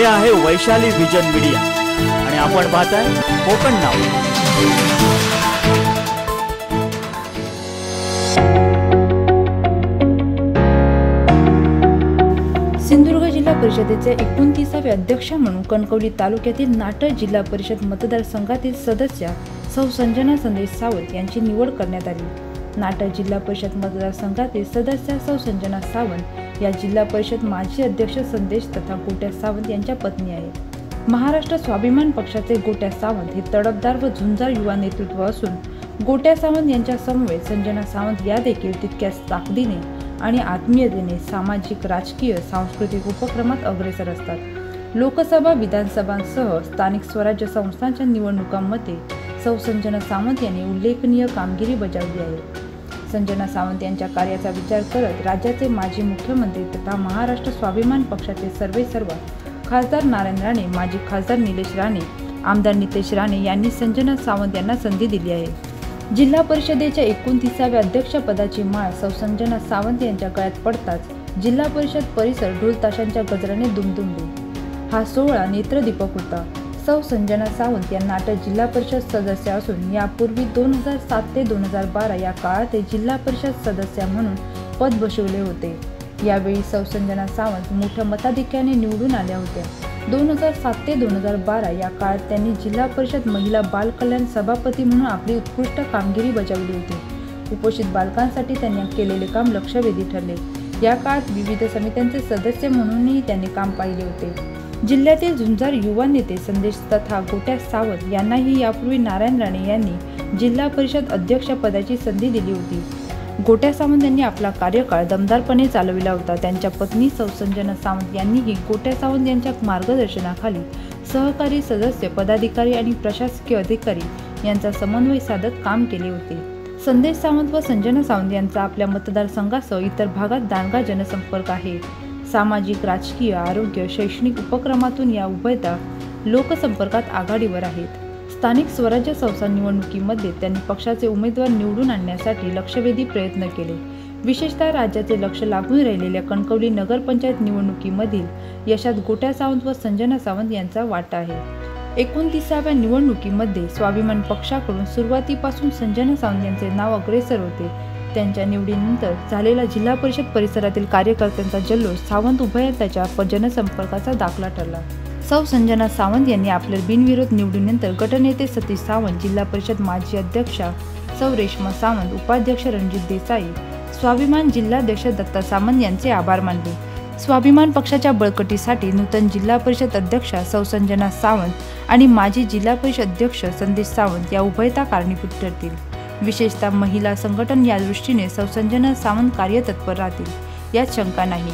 हे आहे Vaishali vision media. आणि आपण पाहताय कोकण नाव. सिंधुदुर्ग जिल्हा परिषदेचे एकोणतीसावे अध्यक्ष म्हणून कणकवली तालुक्यातील नाटक जिल्हा परिषद मतदारसंघातील सदस्य सौ संजना संदेश सावंत यांची निवड करण्यात आली. नाटक जिल्हा परिषद मतदारसंघातील सदस्य सौ संजना सावंत या जिल्हा परिषद माजी अध्यक्ष संदेश तथा गोट्या सावंत यांच्या पत्नी आहेत. महाराष्ट्र स्वाभिमान पक्षाचे गोट्या सावंत हे तडफदार व झुंजार युवा नेतृत्व असून गोट्या सावंत यांच्या समवेत संजना सावंत या देखील तितक्याच ताकदीने आणि आत्मीयतेने सामाजिक राजकीय सांस्कृतिक उपक्रमात अग्रेसर असतात. लोकसभा विधानसभांसह स्थानिक स्वराज्य संस्थांच्या निवडणुकांमध्ये सौ संजना सावंत यांनी उल्लेखनीय कामगिरी बजावली आहे. संजना सावंत यांच्या कार्याचा विचार करत राज्याचे माजी मुख्यमंत्री तथा महाराष्ट्र स्वाभिमान पक्षाचे सर्वे सर्व खासदार नारायण राणे माजी खासदार निलेश राणे आमदार नितेश राणे यांनी संजना सावंत यांना संधी दिली आहे. जिल्हा परिषदेच्या एकोणतीसाव्या अध्यक्षपदाची माळ सौ संजना सावंत यांच्या गळ्यात पडताच जिल्हा परिषद परिसर ढोल ताशांच्या गजराने दुमदुमले. हा सोहळा नेत्रदीपक होता. सौ संजना सावंत या नाटक जिल्हा परिषद सदस्य असून यापूर्वी दोन हजार सात ते दोन हजार बारा या काळात ते जिल्हा परिषद सदस्य म्हणून पद बसवले होते. यावेळी सौ संजना सावंत मोठ्या मताधिक्याने निवडून आल्या होत्या. दोन हजार सात ते दोन हजार बारा या काळात त्यांनी जिल्हा परिषद महिला बाल कल्याण सभापती म्हणून आपली उत्कृष्ट कामगिरी बजावली होती. कुपोषित बालकांसाठी त्यांनी केलेले काम लक्षवेधी ठरले. या काळात विविध समित्यांचे सदस्य म्हणूनही त्यांनी काम पाहिले होते. जिल्ह्यातील झुंजार युवा नेते संदेश तथा गोट्या सावंत यांनाही यापूर्वी नारायण राणे यांनी जिल्हा परिषद अध्यक्षपदाची संधी दिली होती. गोट्या सावंत यांनी आपला कार्यकाळ दमदारपणे चालविला होता. त्यांच्या पत्नी सौसंजना सावंत यांनीही गोट्या सावंत यांच्या मार्गदर्शनाखाली सहकारी सदस्य पदाधिकारी आणि प्रशासकीय अधिकारी यांचा समन्वय साधत काम केले होते. संदेश सावंत व संजना सावंत यांचा आपल्या मतदारसंघासह इतर भागात दांडगा जनसंपर्क आहे. सामाजिक राजकीय आरोग्य शैक्षणिक उपक्रमातून या उभयता लोकसंपर्कात आघाडीवर आहेत. स्थानिक स्वराज्य संस्था निवडणुकीमध्ये त्यांनी पक्षाचे उमेदवार निवडून आणण्यासाठी लक्षवेधी प्रयत्न केले. विशेषतः राज्याचे लक्ष लागून राहिलेल्या कणकवली नगरपंचायत निवडणुकीमधील यशात गोट्या सावंत व संजना सावंत यांचा वाटा आहे. एकोणतीसाव्या निवडणुकीमध्ये स्वाभिमान पक्षाकडून सुरुवातीपासून संजना सावंत यांचे नाव अग्रेसर होते. त्यांच्या निवडीनंतर झालेला जिल्हा परिषद परिसरातील कार्यकर्त्यांचा जल्लोष सावंत उभयताच्या जनसंपर्काचा दाखला ठरला. सौ संजना सावंत यांनी आपल्या बिनविरोध निवडीनंतर गटनेते सतीश सावंत जिल्हा परिषद माजी अध्यक्षा सौ रेश्मा सावंत उपाध्यक्ष रणजित देसाई स्वाभिमान जिल्हाध्यक्ष दत्ता सामंत यांचे आभार मानले. स्वाभिमान पक्षाच्या बळकटीसाठी नूतन जिल्हा परिषद अध्यक्षा सौ संजना सावंत आणि माजी जिल्हा परिषद अध्यक्ष संदेश सावंत या उभयता कारणीभूत ठरतील. विशेषतः महिला संघटन या दृष्टीने संसंजना सावंत कार्यतत्पर राहतील यात शंका नाही.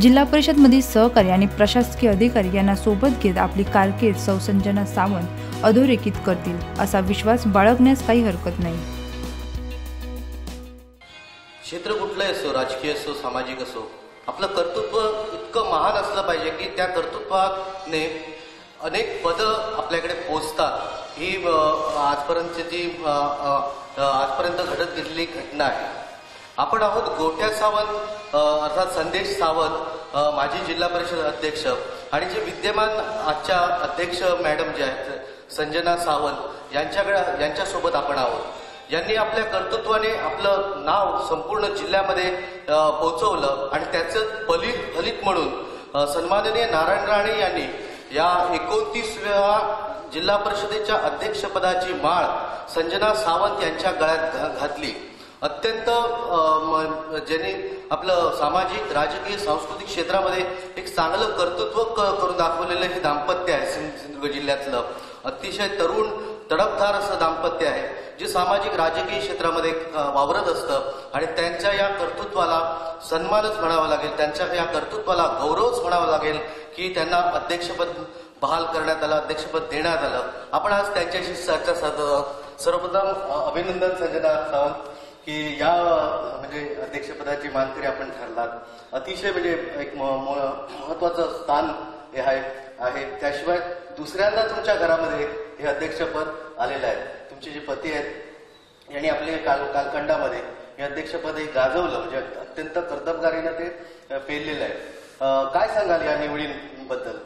जिल्हा परिषदमधील सहकारी आणि प्रशासकीय अधिकारी यांना सोबत घेत आपली कारकीर्द सौसंजना सावंत अधोरेखित करतील असा विश्वास बाळगण्यास काही हरकत नाही. क्षेत्र कुठलंही असो राजकीय असो सामाजिक असो आपलं कर्तृत्व इतकं महान असलं पाहिजे की त्या कर्तृत्वाने अनेक पदं आपल्याकडे पोचतात. ही आजपर्यंतची जी आजपर्यंत घडत गेलेली घटना आहे. आपण आहोत गोट्या सावंत अर्थात संदेश सावंत माजी जिल्हा परिषद अध्यक्ष आणि जे विद्यमान आजच्या अध्यक्ष मॅडम जे आहेत संजना सावंत यांच्याकडे यांच्यासोबत आपण आहोत. यांनी आपल्या कर्तृत्वाने आपलं नाव संपूर्ण जिल्ह्यामध्ये पोहोचवलं आणि त्याचं फलित फलित म्हणून सन्माननीय नारायण राणे यांनी या एकोणतीसव्या जिल्हा परिषदेच्या अध्यक्षपदाची माळ संजना सावंत यांच्या गळ्यात घा- घातली. अत्यंत म- ज्यांनी आपलं सामाजिक राजकीय सांस्कृतिक क्षेत्रामध्ये एक चांगलं कर्तृत्व क- करून दाखवलेलं हे दाम्पत्य आहे सिंधुदुर्ग जिल्ह्यातलं. अतिशय तरुण तडफदार असं दाम्पत्य आहे जे सामाजिक राजकीय क्षेत्रामध्ये वावरत असतं आणि त्यांच्या या कर्तृत्वाला सन्मानच म्हणावा लागेल. त्यांच्या या कर्तृत्वाला गौरवच म्हणावा लागेल. की त्यांना अध्यक्षपद बहाल करण्यात आलं अध्यक्षपद देण्यात आलं. आपण आज त्यांच्याशी चर्चा साधत आहोत. सर्वप्रथम अभिनंदन संजना सावंत की या म्हणजे अध्यक्षपदाची मानकरी आपण ठरलात. अतिशय म्हणजे एक म- महत्वाचं स्थान हे आहे आहे. त्याशिवाय दुसऱ्यांदा तुमच्या घरामध्ये हे अध्यक्षपद आलेलं आहे. तुमचे जे पती आहेत यांनी आपले काल कालखंडामध्ये हे अध्यक्षपद हे गाजवलं. म्हणजे अत्यंत कर्तबगारीनं ते पेरलेलं पेललेलं आहे. काय सांगाल या निवडीबद्दल?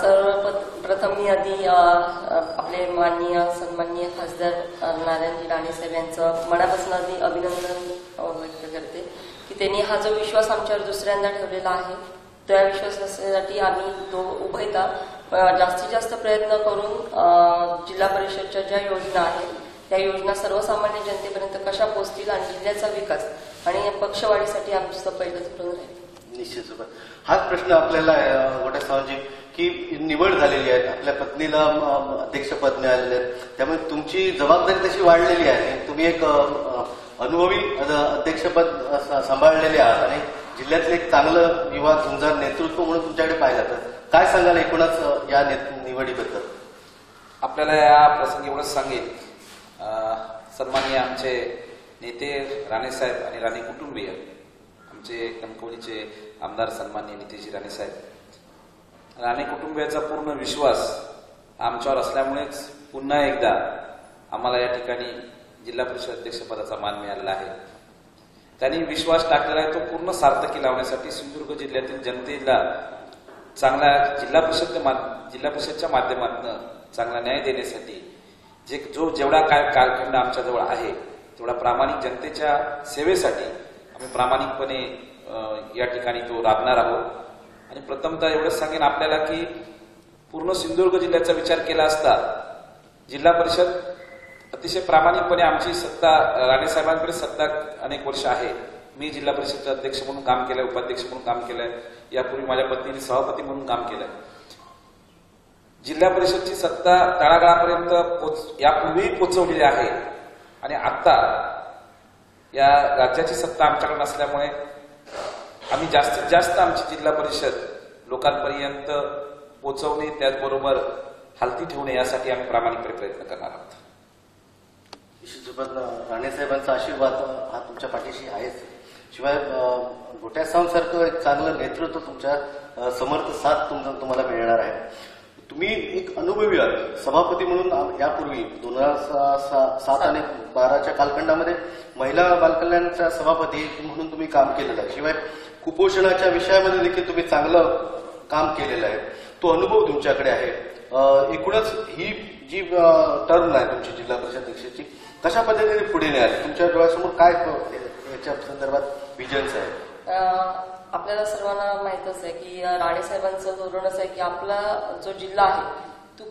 सर्वप्रथम मी आधी आपले माननीय सन्माननीय खासदार नारायणजी राणे साहेब यांचं मनापासून आधी अभिनंदन व्यक्त करते की त्यांनी हा जो विश्वास आमच्यावर दुसऱ्यांदा ठेवलेला आहे त्या विश्वासासाठी आम्ही तो उभयता जास्तीत जास्त प्रयत्न करून जिल्हा परिषदच्या ज्या योजना आहेत त्या योजना सर्वसामान्य जनतेपर्यंत कशा पोहोचतील आणि जिल्ह्याचा विकास आणि पक्षवाढीसाठी आमचं पहिलंच धोरण निश्चित हाच प्रश्न आपल्याला अ, सावजी की निवड झालेली आहे. आपल्या पत्नीला अध्यक्षपद मिळालेलं आहे त्यामुळे तुमची जबाबदारी तशी वाढलेली आहे. तुम्ही एक अनुभवी अध्यक्षपद सांभाळलेले आहात. आणि जिल्ह्यातलं एक चांगलं युवा झुंजार नेतृत्व म्हणून तुमच्याकडे पाहिलं तर काय सांगाल एकूणच या निवडीबद्दल? आपल्याला या प्रसंगी एवढंच सांगेल सन्माननीय आमचे नेते राणेसाहेब आणि राणे कुटुंबीय. आमचे कणकवलीचे आमदार सन्माननीय राणे राणेसाहेब राणे कुटुंबियाचा पूर्ण विश्वास आमच्यावर असल्यामुळेच पुन्हा एकदा आम्हाला या ठिकाणी जिल्हा परिषद अध्यक्षपदाचा मान मिळालेला आहे. त्यांनी विश्वास टाकलेला आहे तो पूर्ण सार्थकी लावण्यासाठी सिंधुदुर्ग जिल्ह्यातील जनतेला चांगला जिल्हा परिषद जिल्हा परिषदच्या माध्यमातून चांगला न्याय देण्यासाठी जे जो जेवढा काय कालखंड आमच्याजवळ आहे तेवढा प्रामाणिक जनतेच्या सेवेसाठी प्रामाणिकपणे या ठिकाणी तो राबणार आहोत. आणि प्रथमतः एवढंच सांगेन आपल्याला की पूर्ण सिंधुदुर्ग जिल्ह्याचा विचार केला असता जिल्हा परिषद अतिशय प्रामाणिकपणे आमची सत्ता राणेसाहेबांकडे सत्ता अनेक वर्ष आहे. मी जिल्हा परिषदचा अध्यक्ष म्हणून काम केलंय उपाध्यक्ष म्हणून काम केलंय. यापूर्वी माझ्या पत्नीने सभापती म्हणून काम केलंय. जिल्हा परिषदची सत्ता तळागाळापर्यंत पोच यापूर्वी पोचवलेली आहे. आणि आता या राज्याची सत्ता आमच्याकडे नसल्यामुळे आम्ही जास्तीत जास्त आमची जिल्हा परिषद लोकांपर्यंत पोचवणे त्याचबरोबर हालती ठेवणे यासाठी आम्ही प्रामाणिकपणे प्रयत्न करणार आहोत. निश्चित रूपात राणेसाहेबांचा आशीर्वाद हा तुमच्या पाठीशी आहेच. शिवाय अ, गोट्या एक चांगलं नेतृत्व तुमच्या समर्थ साथ तुम्हाला मिळणार आहे. तुम्ही एक अनुभवी आहात सभापती म्हणून यापूर्वी दोन हजार सा- सात आणि बाराच्या कालखंडामध्ये महिला बालकल्याणच्या सभापती म्हणून तुम्ही काम केलेलं आहे. शिवाय कुपोषणाच्या विषयामध्ये देखील तुम्ही चांगलं काम केलेलं आहे. तो अनुभव तुमच्याकडे आहे. एकूणच ही जी टर्म आहे तुमची जिल्हा परिषद अध्यक्षाची कशा पद्धतीने पुढे न्याल तुमच्या डोळ्यासमोर काय याच्या संदर्भात विजन्स आहे? आपल्याला सर्वांना माहीतच आहे की राणेसाहेबांचं धोरण असं आहे की आपला जो जिल्हा आहे तो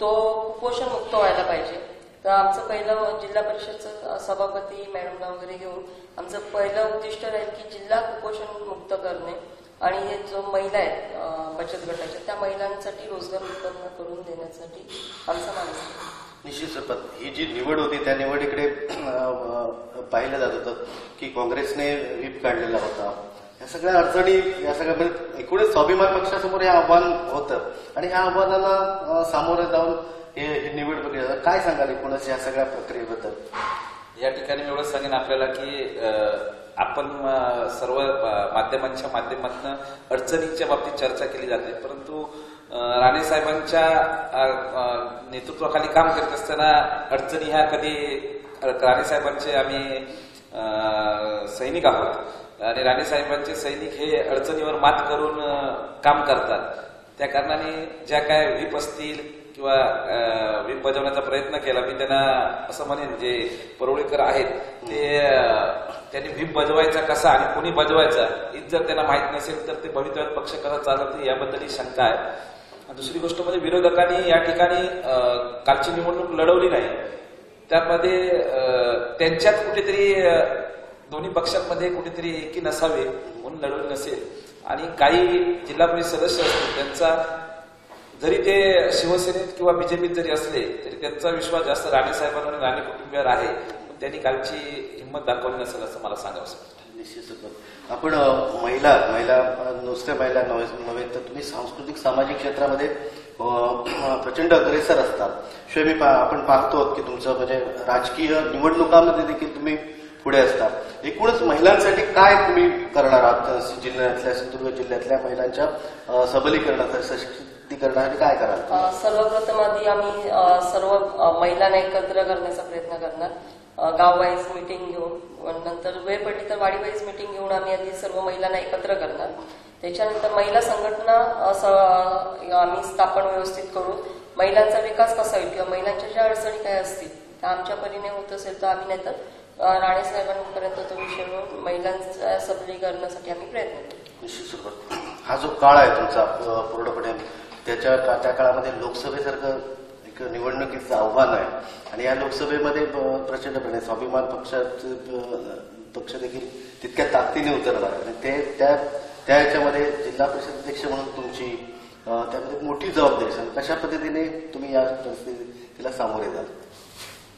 तो कुपोषण मुक्त व्हायला पाहिजे. तर आमचं पहिलं जिल्हा परिषदचं सभापती मॅडमला वगैरे घेऊन आमचं पहिलं उद्दिष्ट राहील की जिल्हा कुपोषण मुक्त करणे. आणि हे जो महिला आहेत बचत गटाच्या त्या महिलांसाठी रोजगार उत्पन्न करून देण्यासाठी आमचा माणूस निश्चित स्वरूपात ही जी निवड होती त्या निवडीकडे पाहिलं जात होतं की काँग्रेसने व्हीप काढलेला होता. या सगळ्या अडचणी या सगळ्या म्हणजे एकूणच स्वाभिमान पक्षासमोर हे आव्हान होतं. आणि ह्या आव्हानाला सामोरे सामोरं जाऊन हे निवड प्रक्रिया काय सांगाल एकूणच या सगळ्या प्रक्रियेबद्दल? या ठिकाणी मी एवढं सांगेन आपल्याला की आपण सर्व माध्यमांच्या माध्यमातून अडचणींच्या बाबतीत चर्चा केली जाते. परंतु राणे साहेबांच्या नेतृत्वाखाली काम करत असताना अडचणी ह्या कधी राणे साहेबांचे आम्ही सैनिक आहोत. आणि राणे साहेबांचे सैनिक हे अडचणीवर मात करून काम करतात. त्या कारणाने ज्या काय व्हीप असतील किंवा व्हीप बजावण्याचा प्रयत्न केला मी त्यांना असं म्हणेन जे परोळेकर आहेत ते त्यांनी व्हीप बजवायचा कसा आणि कोणी बजवायचा हीच जर त्यांना माहीत नसेल तर ते भवितव्यात पक्ष कसा चालत याबद्दलही शंका आहे. दुसरी गोष्ट म्हणजे विरोधकांनी या ठिकाणी कालची निवडणूक लढवली नाही. त्यामध्ये त्यांच्यात कुठेतरी दोन्ही पक्षांमध्ये कुठेतरी एकी नसावे म्हणून लढवली नसेल. आणि काही जिल्हा परिषद सदस्य असतील त्यांचा जरी ते शिवसेनेत किंवा बीजेपीत जरी असले तरी त्यांचा विश्वास जास्त राणे साहेबांवर आणि राणे कुटुंबियावर आहे. पण त्यांनी कालची हिंमत दाखवली नसेल असं मला सांगावं निश्चितच. आपण महिला महिला नुसत्या महिला नव्हे नव्हे तर तुम्ही सांस्कृतिक सामाजिक क्षेत्रामध्ये प्रचंड अग्रेसर असतात शिवाय मी पा- आपण पाहतो की तुमचं म्हणजे राजकीय निवडणुकामध्ये देखील तुम्ही पुढे असतात एकूणच महिलांसाठी काय तुम्ही करणार आहात? जिल्ह्यातल्या सिंधुदुर्ग जिल्ह्यातल्या महिलांच्या सबलीकरणाचा सशक्तीकरणासाठी काय कराल सर्वप्रथम आधी आम्ही सर्व महिलांना एकत्र करण्याचा प्रयत्न करणार. अ, गाववाईज मिटिंग घेऊन नंतर वेळ पडली तर वाडीवाईज मिटिंग घेऊन आम्ही आधी सर्व महिलांना एकत्र करणार. त्याच्यानंतर महिला संघटना आम्ही स्थापन व्यवस्थित करून महिलांचा विकास कसा होईल किंवा महिलांच्या ज्या अडचणी काय असतील त्या आमच्या परीने होत असेल तर आम्ही नाहीतर राणेसाहेबांपर्यंत तो विषय महिलांचा महिलांच्या सबलीकरणासाठी आम्ही प्रयत्न करू निश्चित हा जो काळ आहे तुमचा पूर्णपणे त्याच्या त्या काळामध्ये लोकसभेसारखं एक निवडणुकीचं आव्हान आहे. आणि या लोकसभेमध्ये प्रचंडपणे स्वाभिमान पक्षाचे पक्ष देखील तितक्या ताकदीने उतरला आणि ते त्या त्या याच्यामध्ये जिल्हा परिषद अध्यक्ष म्हणून तुमची त्यामध्ये एक मोठी जबाबदारी असेल कशा पद्धतीने तुम्ही या परिस्थितीला सामोरे जाल?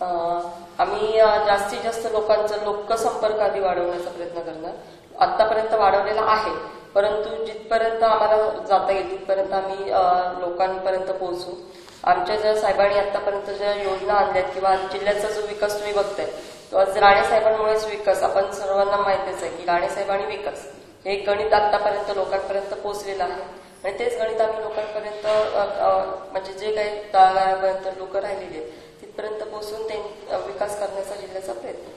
आम्ही जास्तीत जास्त लोकांचा लोकसंपर्क आधी वाढवण्याचा प्रयत्न करणार. आतापर्यंत वाढवलेला आहे परंतु जिथपर्यंत आम्हाला जाता येईल तिथपर्यंत आम्ही लोकांपर्यंत पोहोचू. आमच्या ज्या साहेबांनी आतापर्यंत ज्या योजना आणल्यात किंवा जिल्ह्याचा जो विकास तुम्ही बघताय तो आज राणे साहेबांमुळेच विकास. आपण सर्वांना माहितीच आहे की राणे साहेबांनी विकास हे गणित आतापर्यंत लोकांपर्यंत पोहोचलेलं आहे. आणि तेच गणित आम्ही लोकांपर्यंत म्हणजे जे काही तळागाळापर्यंत लोक राहिलेले आहेत तिथपर्यंत पोहोचून ते विकास करण्याचा जिल्ह्याचा प्रयत्न. आहे.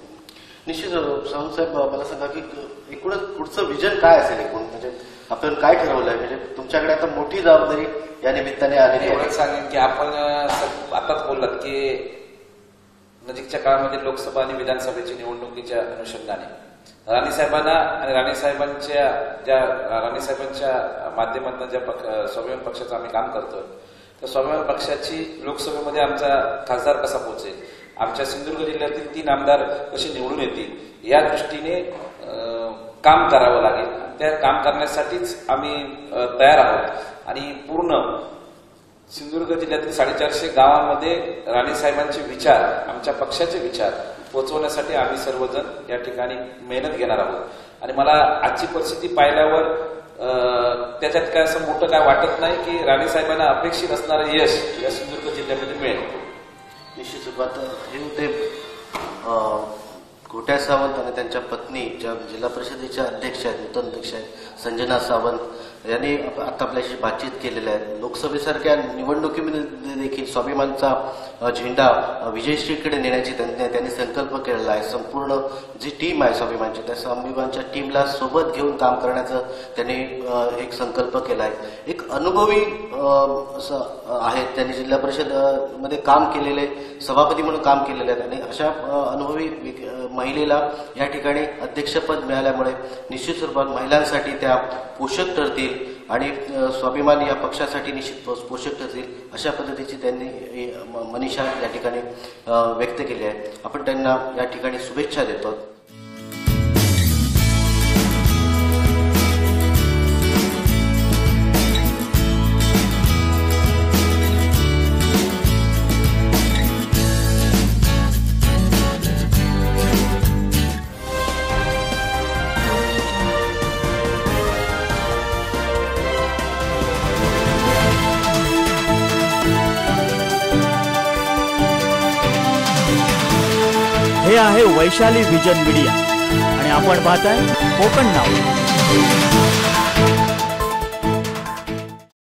निश्चित साहेब मला सांगा की एकूणच पुढचं विजन काय असेल एकूण? म्हणजे आपण काय ठरवलंय? म्हणजे तुमच्याकडे आता मोठी जबाबदारी या निमित्ताने आलेली आहे. एवढंच सांगेन की आपण आताच बोललात की नजीकच्या काळामध्ये लोकसभा आणि विधानसभेच्या निवडणुकीच्या अनुषंगाने. राणे साहेबांना आणि राणे साहेबांच्या ज्या राणे साहेबांच्या माध्यमातून ज्या स्वाभिमान पक्षाचं आम्ही काम करतोय तर स्वाभिमान पक्षाची लोकसभेमध्ये आमचा खासदार कसा पोहोचेल? आमच्या सिंधुदुर्ग जिल्ह्यातील तीन आमदार कसे निवडून येतील? या दृष्टीने काम करावं लागेल. त्या काम करण्यासाठीच आम्ही तयार आहोत. आणि पूर्ण सिंधुदुर्ग जिल्ह्यातील साडेचारशे गावांमध्ये राणेसाहेबांचे विचार आमच्या पक्षाचे विचार पोहोचवण्यासाठी आम्ही सर्वजण या ठिकाणी मेहनत घेणार आहोत. आणि मला आजची परिस्थिती पाहिल्यावर त्याच्यात काय असं मोठं काय वाटत नाही की राणे साहेबांना अपेक्षित असणारं यश या सिंधुदुर्ग जिल्ह्यामध्ये मिळेल. निश्चित रूपात हे होते घोट्या गोट्या सावंत आणि त्यांच्या पत्नी ज्या जिल्हा परिषदेच्या अध्यक्ष आहेत नूतन अध्यक्ष आहेत संजना सावंत यांनी आता आपल्याशी बातचीत केलेल्या आहेत. लोकसभेसारख्या निवडणुकीमध्ये देखील स्वाभिमानचा झेंडा विजयश्रीकडे नेण्याची त्यांनी त्यांनी संकल्प केलेला आहे. संपूर्ण जी टीम आहे स्वाभिमानची त्या स्वाभिमानच्या टीमला सोबत घेऊन काम करण्याचं त्यांनी एक संकल्प केला आहे. एक अनुभवी असं आहेत. त्यांनी जिल्हा परिषदमध्ये काम केलेले सभापती म्हणून काम केलेले आहेत. आणि अशा अनुभवी महिलेला या ठिकाणी अध्यक्षपद मिळाल्यामुळे निश्चित स्वरूपात महिलांसाठी त्या पोषक ठरतील आणि स्वाभिमान या पक्षासाठी निश्चित पोषक ठरतील अशा पद्धतीची त्यांनी म- मनीषा या ठिकाणी व्यक्त केली आहे. आपण त्यांना या ठिकाणी शुभेच्छा देतो. आहे वैशाली विजन मीडिया. आणि आपण पाहताय कोकण नाव.